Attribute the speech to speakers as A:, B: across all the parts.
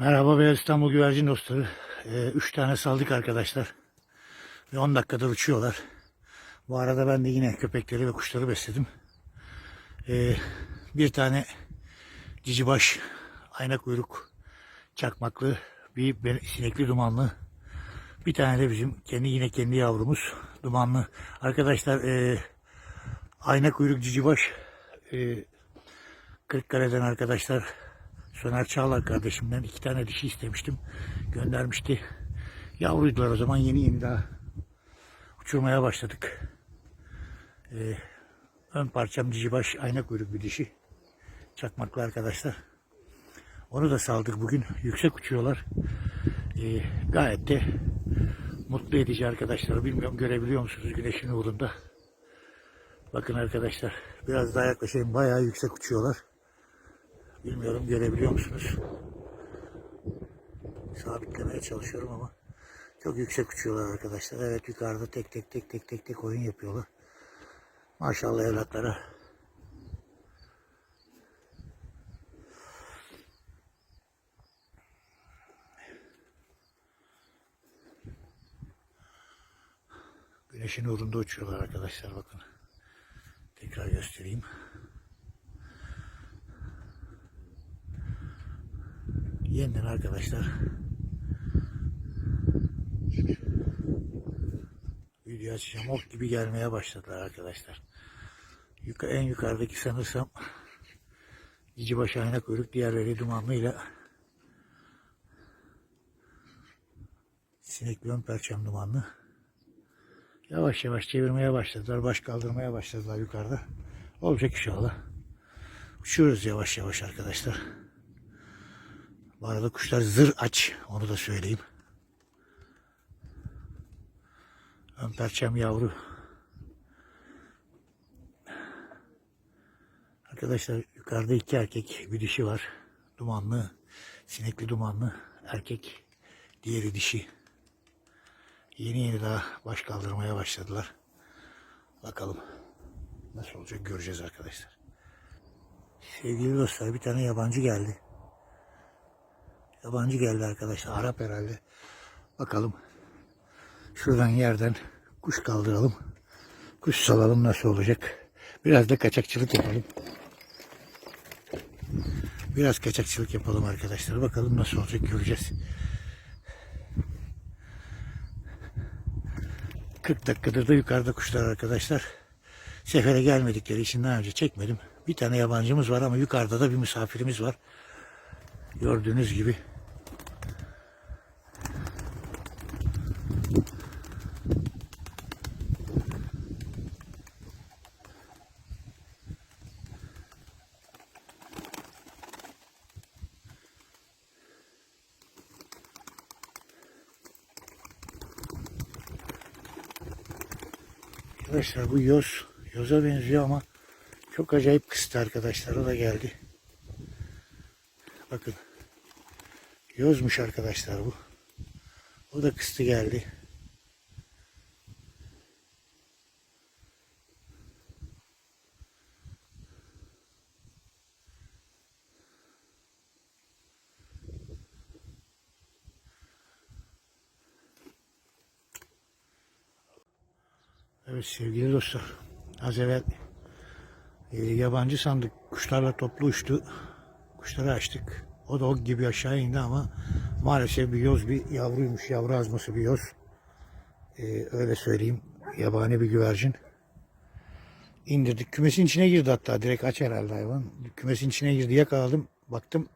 A: Merhaba Beyaz İstanbul Güvercin dostları. Ee, üç tane saldık arkadaşlar. Ve 10 dakikadır uçuyorlar. Bu arada ben de yine köpekleri ve kuşları besledim. Ee, bir tane cicibaş, ayna kuyruk, çakmaklı, bir sinekli dumanlı. Bir tane de bizim kendi yine kendi yavrumuz dumanlı. Arkadaşlar ee, ayna kuyruk cicibaş ee, Kırıkkale'den arkadaşlar Soner Çağlar kardeşimden iki tane dişi istemiştim. Göndermişti. Yavruydular o zaman yeni yeni daha uçurmaya başladık. Ee, ön parçam cicibaş ayna kuyruk bir dişi. Çakmaklı arkadaşlar. Onu da saldık bugün. Yüksek uçuyorlar. Ee, gayet de mutlu edici arkadaşlar. Bilmiyorum görebiliyor musunuz güneşin uğrunda. Bakın arkadaşlar biraz daha yaklaşayım. Bayağı yüksek uçuyorlar. Bilmiyorum görebiliyor musunuz? Sabitlemeye çalışıyorum ama çok yüksek uçuyorlar arkadaşlar. Evet yukarıda tek tek tek tek tek tek oyun yapıyorlar. Maşallah evlatlara. Güneşin uğrunda uçuyorlar arkadaşlar bakın. Tekrar göstereyim. Yeniden arkadaşlar video açacağım. Ok gibi gelmeye başladılar arkadaşlar. Yuka, en yukarıdaki sanırsam Cicibaş ayna kuyruk diğerleri dumanlıyla sinekli ön perçem dumanlı. Yavaş yavaş çevirmeye başladılar. Baş kaldırmaya başladılar yukarıda. Olacak inşallah. Uçuyoruz yavaş yavaş arkadaşlar. Bu arada kuşlar zır aç. Onu da söyleyeyim. Ön perçem yavru. Arkadaşlar yukarıda iki erkek bir dişi var. Dumanlı, sinekli dumanlı erkek. Diğeri dişi. Yeni yeni daha baş kaldırmaya başladılar. Bakalım nasıl olacak göreceğiz arkadaşlar. Sevgili dostlar bir tane yabancı geldi. Yabancı geldi arkadaşlar. Arap herhalde. Bakalım. Şuradan yerden kuş kaldıralım. Kuş salalım nasıl olacak. Biraz da kaçakçılık yapalım. Biraz kaçakçılık yapalım arkadaşlar. Bakalım nasıl olacak göreceğiz. 40 dakikadır da yukarıda kuşlar arkadaşlar. Sefere gelmedikleri için daha önce çekmedim. Bir tane yabancımız var ama yukarıda da bir misafirimiz var. Gördüğünüz gibi. Arkadaşlar bu yoz. Yoza benziyor ama çok acayip kıstı arkadaşlar. O da geldi. Bakın. Yozmuş arkadaşlar bu. O da kıstı geldi. Evet sevgili dostlar. Az evvel e, yabancı sandık kuşlarla toplu uçtu. Kuşları açtık. O da o gibi aşağı indi ama maalesef bir yoz bir yavruymuş. Yavru azması bir yoz. E, öyle söyleyeyim. Yabani bir güvercin. İndirdik. Kümesin içine girdi hatta. Direkt aç herhalde hayvan. Kümesin içine girdi. Yakaladım. Baktım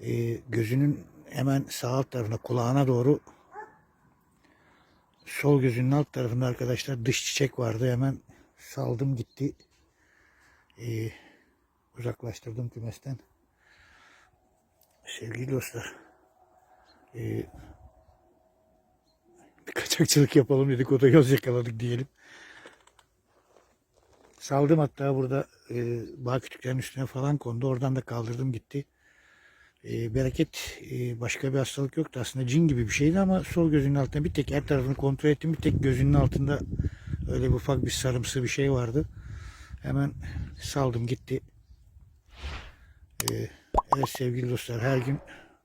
A: e, gözünün hemen sağ alt tarafına kulağına doğru sol gözünün alt tarafında arkadaşlar dış çiçek vardı. Hemen saldım gitti. Ee, uzaklaştırdım kümesten. Sevgili dostlar. bir kaçakçılık yapalım dedik. O da yoz yakaladık diyelim. Saldım hatta burada e, bağ kütüklerin üstüne falan kondu. Oradan da kaldırdım gitti. E, bereket e, başka bir hastalık yoktu. Aslında cin gibi bir şeydi ama sol gözünün altında bir tek her tarafını kontrol ettim. Bir tek gözünün altında öyle bir ufak bir sarımsı bir şey vardı. Hemen saldım gitti. E, evet sevgili dostlar her gün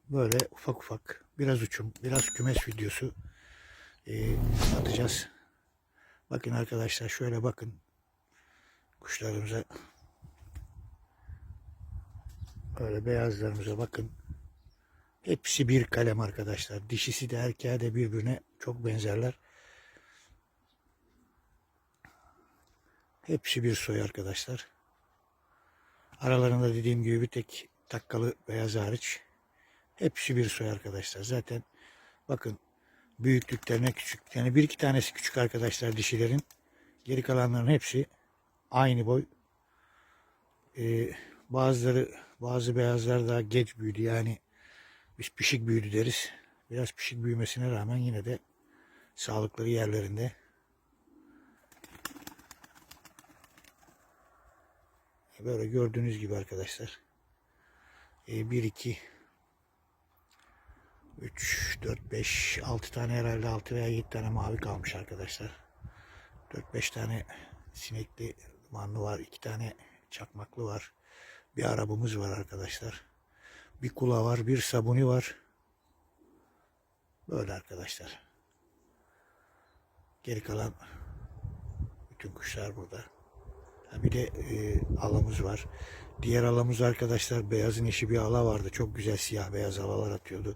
A: böyle ufak ufak biraz uçum, biraz kümes videosu e, atacağız. Bakın arkadaşlar şöyle bakın kuşlarımıza Böyle beyazlarımıza bakın. Hepsi bir kalem arkadaşlar. Dişisi de erkeğe de birbirine çok benzerler. Hepsi bir soy arkadaşlar. Aralarında dediğim gibi bir tek takkalı beyaz hariç. Hepsi bir soy arkadaşlar. Zaten bakın büyüklüklerine küçük. Yani bir iki tanesi küçük arkadaşlar dişilerin. Geri kalanların hepsi aynı boy. Ee, bazıları bazı beyazlar daha geç büyüdü. Yani biz pişik büyüdü deriz. Biraz pişik büyümesine rağmen yine de sağlıkları yerlerinde. Böyle gördüğünüz gibi arkadaşlar. 1, 2, 3, 4, 5, 6 tane herhalde 6 veya 7 tane mavi kalmış arkadaşlar. 4-5 tane sinekli manlı var. 2 tane çakmaklı var. Bir arabamız var arkadaşlar. Bir kula var. Bir sabuni var. Böyle arkadaşlar. Geri kalan bütün kuşlar burada. Bir de e, alamız var. Diğer alamız arkadaşlar beyazın eşi bir ala vardı. Çok güzel siyah beyaz alalar atıyordu.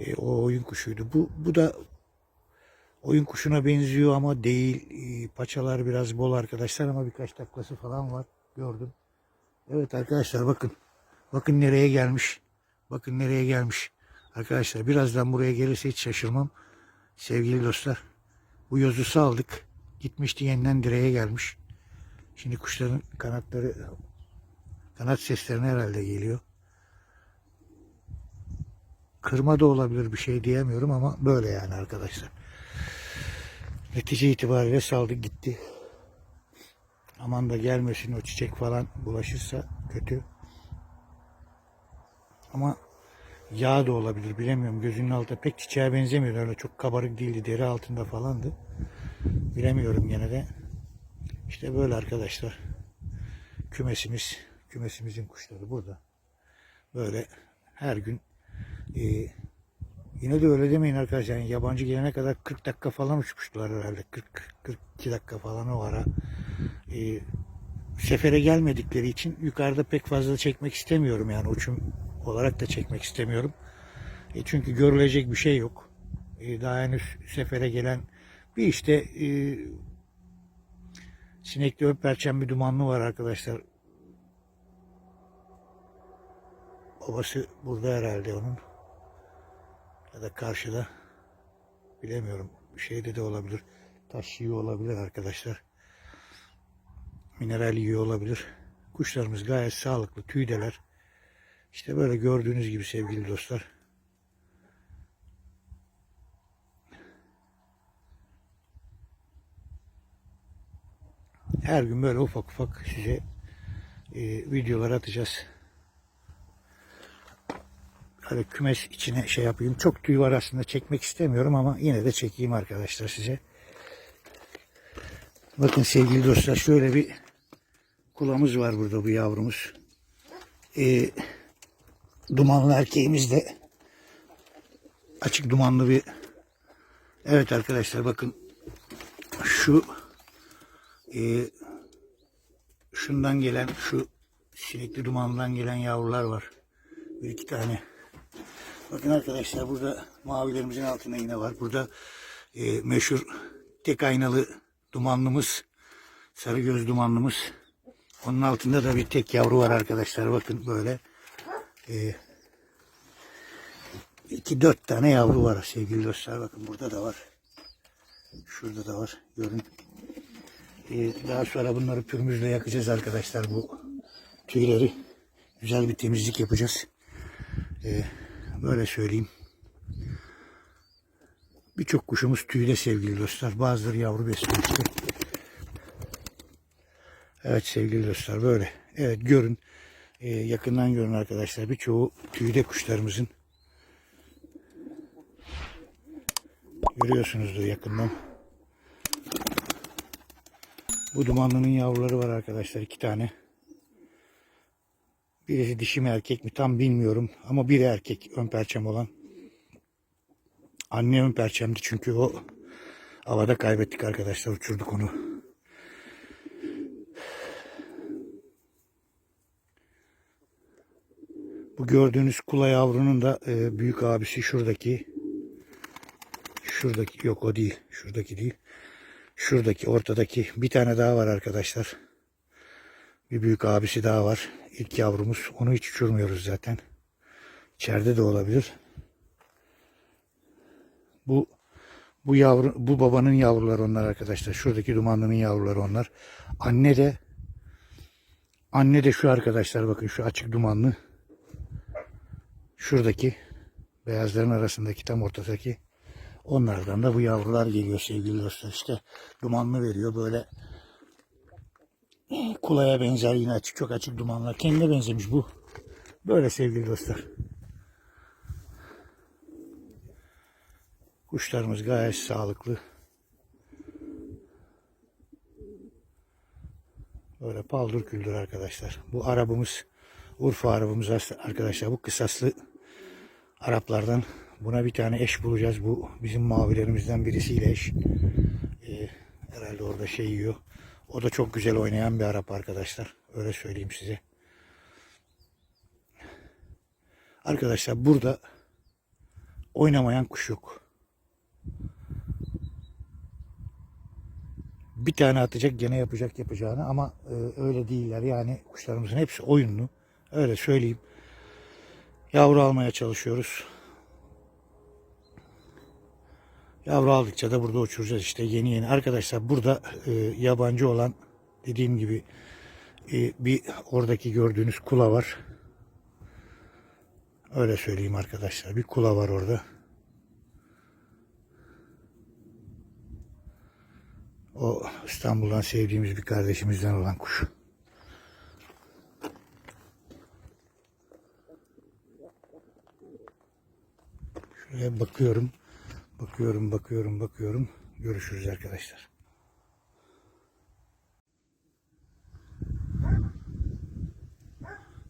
A: E, o oyun kuşuydu. Bu, bu da oyun kuşuna benziyor ama değil. E, paçalar biraz bol arkadaşlar ama birkaç taklası falan var. Gördüm. Evet arkadaşlar bakın. Bakın nereye gelmiş. Bakın nereye gelmiş. Arkadaşlar birazdan buraya gelirse hiç şaşırmam. Sevgili dostlar. Bu yozu saldık. Gitmişti yeniden direğe gelmiş. Şimdi kuşların kanatları kanat seslerine herhalde geliyor. Kırma da olabilir bir şey diyemiyorum ama böyle yani arkadaşlar. Netice itibariyle saldık gitti. Aman da gelmesin o çiçek falan bulaşırsa kötü. Ama yağ da olabilir bilemiyorum. Gözünün altında pek çiçeğe benzemiyordu. Öyle çok kabarık değildi. Deri altında falandı. Bilemiyorum gene de. İşte böyle arkadaşlar. Kümesimiz, kümesimizin kuşları burada. Böyle her gün e, yine de öyle demeyin arkadaşlar. Yani yabancı gelene kadar 40 dakika falan uçmuştular herhalde. 40 42 dakika falan o ara. E, sefere gelmedikleri için yukarıda pek fazla çekmek istemiyorum yani uçum olarak da çekmek istemiyorum. E, çünkü görülecek bir şey yok. E, daha henüz sefere gelen bir işte e, sinekli öperçen bir dumanlı var arkadaşlar. Babası burada herhalde onun. Ya da karşıda. Bilemiyorum. Şeyde de olabilir. Taş yiyor olabilir arkadaşlar. Mineral yiyor olabilir. Kuşlarımız gayet sağlıklı. Tüydeler. İşte böyle gördüğünüz gibi sevgili dostlar. Her gün böyle ufak ufak size e, videolar atacağız. Böyle kümes içine şey yapayım. Çok tüy var aslında çekmek istemiyorum ama yine de çekeyim arkadaşlar size. Bakın sevgili dostlar şöyle bir kulamız var burada bu yavrumuz. Ee, dumanlı erkeğimiz de açık dumanlı bir evet arkadaşlar bakın şu e, şundan gelen şu sinekli dumandan gelen yavrular var. Bir iki tane. Bakın arkadaşlar burada mavilerimizin altında yine var. Burada e, meşhur tek aynalı dumanlımız. Sarı göz dumanlımız. Onun altında da bir tek yavru var arkadaşlar. Bakın böyle. E, iki dört tane yavru var sevgili dostlar. Bakın burada da var. Şurada da var. Görün. E, daha sonra bunları pürmüzle yakacağız arkadaşlar bu tüyleri. Güzel bir temizlik yapacağız. E, böyle söyleyeyim. Birçok kuşumuz tüyde sevgili dostlar. Bazıları yavru besliyor işte. Evet sevgili dostlar böyle. Evet görün. Ee, yakından görün arkadaşlar. Birçoğu tüyde kuşlarımızın. Görüyorsunuzdur yakından. Bu dumanlının yavruları var arkadaşlar. iki tane. Birisi dişi mi erkek mi tam bilmiyorum ama biri erkek ön perçem olan. Anne ön perçemdi çünkü o havada kaybettik arkadaşlar uçurduk onu. Bu gördüğünüz kula yavrunun da e, büyük abisi şuradaki. Şuradaki yok o değil. Şuradaki değil. Şuradaki ortadaki bir tane daha var arkadaşlar. Bir büyük abisi daha var. İlk yavrumuz. Onu hiç uçurmuyoruz zaten. İçeride de olabilir. Bu bu yavru bu babanın yavruları onlar arkadaşlar. Şuradaki dumanlının yavruları onlar. Anne de anne de şu arkadaşlar bakın şu açık dumanlı. Şuradaki beyazların arasındaki tam ortadaki onlardan da bu yavrular geliyor sevgili dostlar. İşte dumanlı veriyor böyle kulaya benzer yine açık çok açık dumanlar. Kendine benzemiş bu. Böyle sevgili dostlar. Kuşlarımız gayet sağlıklı. Böyle paldır küldür arkadaşlar. Bu arabamız Urfa arabamız arkadaşlar. Bu kısaslı Araplardan buna bir tane eş bulacağız. Bu bizim mavilerimizden birisiyle eş. Ee, herhalde orada şey yiyor. O da çok güzel oynayan bir Arap arkadaşlar. Öyle söyleyeyim size. Arkadaşlar burada oynamayan kuş yok. Bir tane atacak gene yapacak yapacağını ama e, öyle değiller. Yani kuşlarımızın hepsi oyunlu. Öyle söyleyeyim. Yavru almaya çalışıyoruz. Yavru aldıkça da burada uçuracağız işte yeni yeni. Arkadaşlar burada e, yabancı olan dediğim gibi e, bir oradaki gördüğünüz kula var. Öyle söyleyeyim arkadaşlar. Bir kula var orada. O İstanbul'dan sevdiğimiz bir kardeşimizden olan kuş. Şuraya bakıyorum. Bakıyorum, bakıyorum, bakıyorum. Görüşürüz arkadaşlar.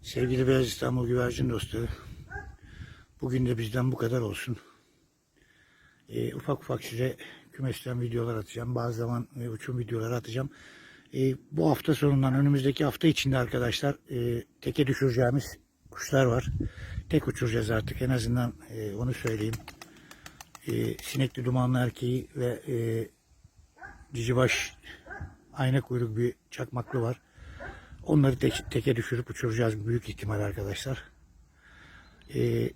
A: Sevgili Beyaz İstanbul Güvercin dostları. Bugün de bizden bu kadar olsun. Ee, ufak ufak size kümesten videolar atacağım. Bazı zaman e, uçum videoları atacağım. E, bu hafta sonundan önümüzdeki hafta içinde arkadaşlar e, teke düşüreceğimiz kuşlar var. Tek uçuracağız artık en azından e, onu söyleyeyim. E, sinekli dumanlı erkeği ve e, cicibaş ayna kuyruk bir çakmaklı var. Onları tek, teke düşürüp uçuracağız büyük ihtimal arkadaşlar. E,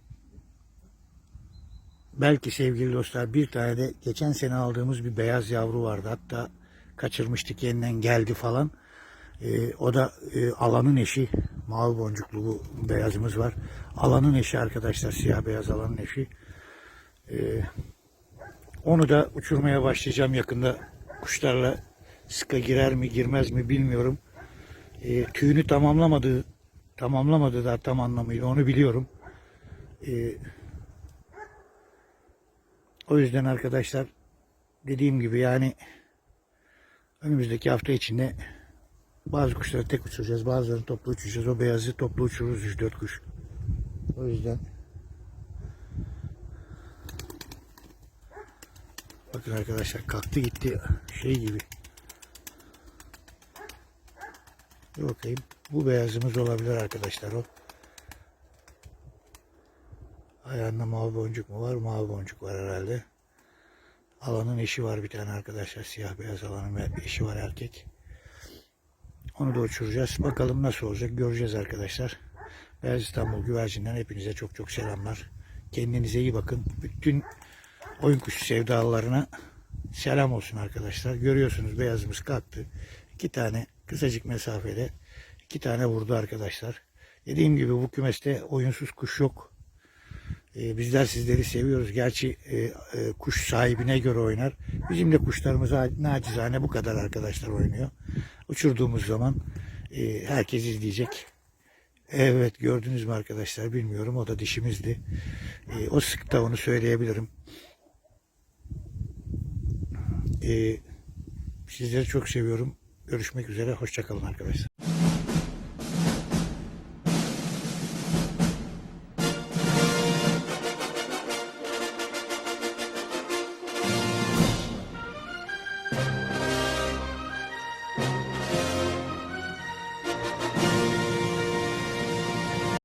A: belki sevgili dostlar bir tane de geçen sene aldığımız bir beyaz yavru vardı. Hatta kaçırmıştık yeniden geldi falan. E, o da e, alanın eşi. Mavi boncuklu bu beyazımız var. Alanın eşi arkadaşlar. Siyah beyaz alanın eşi. E, onu da uçurmaya başlayacağım yakında. Kuşlarla sıka girer mi girmez mi bilmiyorum. E, tüyünü tamamlamadı. Tamamlamadı da tam anlamıyla onu biliyorum. E, o yüzden arkadaşlar dediğim gibi yani önümüzdeki hafta içinde bazı kuşları tek uçuracağız. Bazılarını toplu uçuracağız. O beyazı toplu uçururuz 3-4 kuş. O yüzden bakın arkadaşlar kalktı gitti şey gibi. Bir bakayım. Bu beyazımız olabilir arkadaşlar o. Ayağında mavi boncuk mu var? Mavi boncuk var herhalde. Alanın eşi var bir tane arkadaşlar. Siyah beyaz alanın eşi var erkek. Onu da uçuracağız. Bakalım nasıl olacak göreceğiz arkadaşlar. Beyaz İstanbul güvercinden hepinize çok çok selamlar. Kendinize iyi bakın. Bütün oyun kuşu sevdalılarına selam olsun arkadaşlar. Görüyorsunuz beyazımız kalktı. İki tane kısacık mesafede iki tane vurdu arkadaşlar. Dediğim gibi bu kümeste oyunsuz kuş yok. Ee, bizler sizleri seviyoruz. Gerçi e, e, kuş sahibine göre oynar. Bizim de kuşlarımız nacizane bu kadar arkadaşlar oynuyor. Uçurduğumuz zaman e, herkes izleyecek. Evet gördünüz mü arkadaşlar bilmiyorum o da dişimizdi. E, o sıkta onu söyleyebilirim. E, sizleri çok seviyorum. Görüşmek üzere. Hoşçakalın arkadaşlar.